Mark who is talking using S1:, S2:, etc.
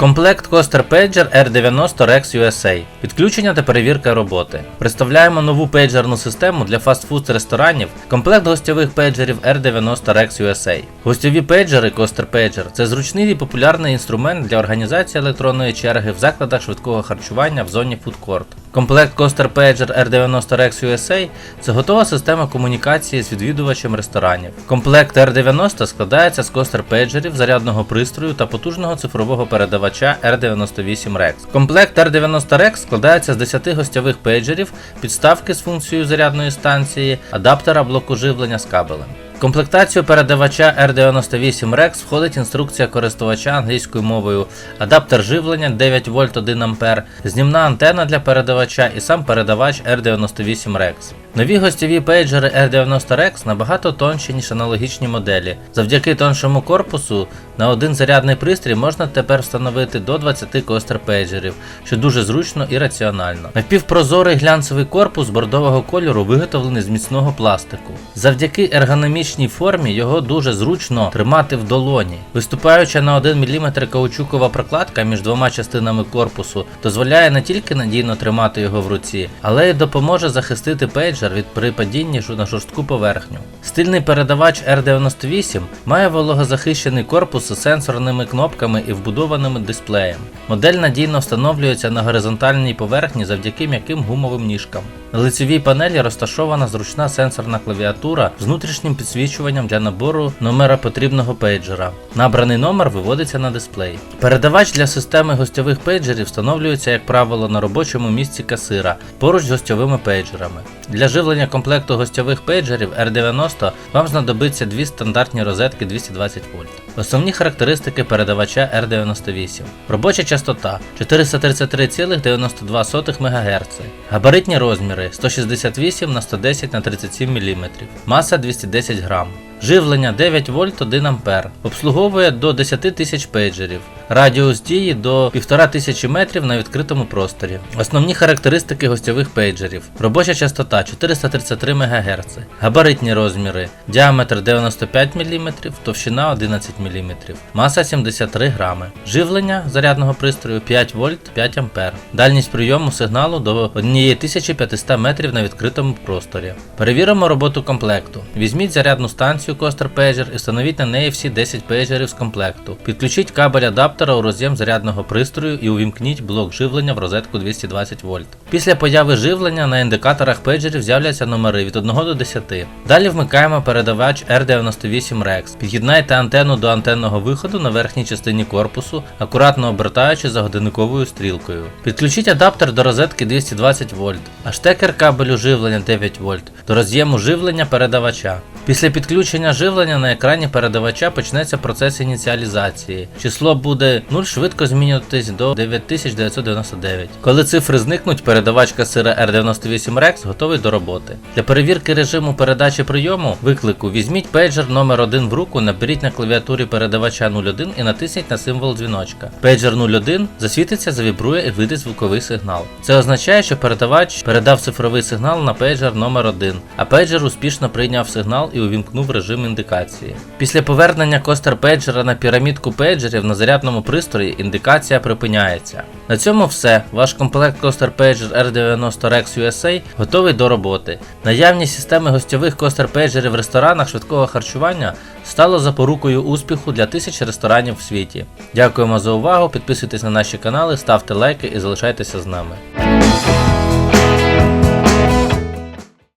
S1: Комплект Coaster Pager R90 Rex USA. Підключення та перевірка роботи. Представляємо нову пейджерну систему для фастфуд ресторанів. Комплект гостьових пейджерів R90 Rex USA. Гостьові пейджери Coaster Pager це зручний і популярний інструмент для організації електронної черги в закладах швидкого харчування в зоні Court. Комплект Coaster Pager R90 Rex USA це готова система комунікації з відвідувачем ресторанів. Комплект R90 складається з Coaster Pagerів, зарядного пристрою та потужного цифрового передавача R98 Rex. Комплект R90 Rex складається з 10 гостьових пейджерів, підставки з функцією зарядної станції, адаптера блоку живлення з кабелем. Комплектацію передавача R98 Rex входить інструкція користувача англійською мовою, адаптер живлення 9 вольт 1 А, знімна антена для передавача і сам передавач R98 Rex. Нові гостєві пейджери R90 Rex набагато тонші, ніж аналогічні моделі. Завдяки тоншому корпусу на один зарядний пристрій можна тепер встановити до 20 костер пейджерів, що дуже зручно і раціонально. Напівпрозорий глянцевий корпус бордового кольору виготовлений з міцного пластику. Завдяки ергономічній формі його дуже зручно тримати в долоні. Виступаюча на 1 мм каучукова прокладка між двома частинами корпусу дозволяє не тільки надійно тримати його в руці, але й допоможе захистити пейджер від припадіння на жорстку поверхню. Стильний передавач R98 має вологозахищений корпус з сенсорними кнопками і вбудованим дисплеєм. Модель надійно встановлюється на горизонтальній поверхні завдяки м'яким гумовим ніжкам. На лицевій панелі розташована зручна сенсорна клавіатура з внутрішнім підсвічуванням для набору номера потрібного пейджера. Набраний номер виводиться на дисплей. Передавач для системи гостьових пейджерів встановлюється, як правило, на робочому місці касира поруч з гостьовими пейджерами. Для живлення комплекту гостьових пейджерів R90 вам знадобиться дві стандартні розетки 220 вольт. Основні характеристики передавача R98. Робоча частота 433,92 МГц. Габаритні розміри 168 на 110 на 37 мм. Маса 210 грам. Живлення 9 вольт 1 А. Обслуговує до 10 тисяч пейджерів. Радіус дії до 1500 метрів на відкритому просторі. Основні характеристики гостьових пейджерів. Робоча частота 433 МГц. Габаритні розміри. Діаметр 95 мм, товщина 11 мм. Маса 73 грами. Живлення зарядного пристрою 5 вольт 5 А. Дальність прийому сигналу до 1500 метрів на відкритому просторі. Перевіримо роботу комплекту. Візьміть зарядну станцію Coaster Pager і встановіть на неї всі 10 пейджерів з комплекту. Підключіть кабель адаптера у роз'єм зарядного пристрою і увімкніть блок живлення в розетку 220 вольт. Після появи живлення на індикаторах пейджерів з'являться номери від 1 до 10. Далі вмикаємо передавач R98 Rex. Під'єднайте антенну до антенного виходу на верхній частині корпусу, акуратно обертаючи за годинниковою стрілкою. Підключіть адаптер до розетки 220 вольт, а штекер кабелю живлення 9 вольт до роз'єму живлення передавача. Після підключення живлення на екрані передавача почнеться процес ініціалізації. Число буде 0 швидко змінюватись до 9999. Коли цифри зникнуть, передавач касира R98 Rex готовий до роботи. Для перевірки режиму передачі прийому виклику візьміть пейджер номер 1 в руку, наберіть на клавіатурі передавача 01 і натисніть на символ дзвіночка. Пейджер 01 засвітиться, завібрує і вийде звуковий сигнал. Це означає, що передавач передав цифровий сигнал на пейджер номер 1 а пейджер успішно прийняв сигнал і увімкнув режим індикації. Після повернення костер пейджера на пірамідку пейджерів на зарядному пристрої індикація припиняється. На цьому все. Ваш комплект Coaster Pager R90 Rex USA готовий до роботи. Наявність системи гостьових костер-пейджерів в ресторанах швидкого харчування стало запорукою успіху для тисяч ресторанів в світі. Дякуємо за увагу, підписуйтесь на наші канали, ставте лайки і залишайтеся з нами.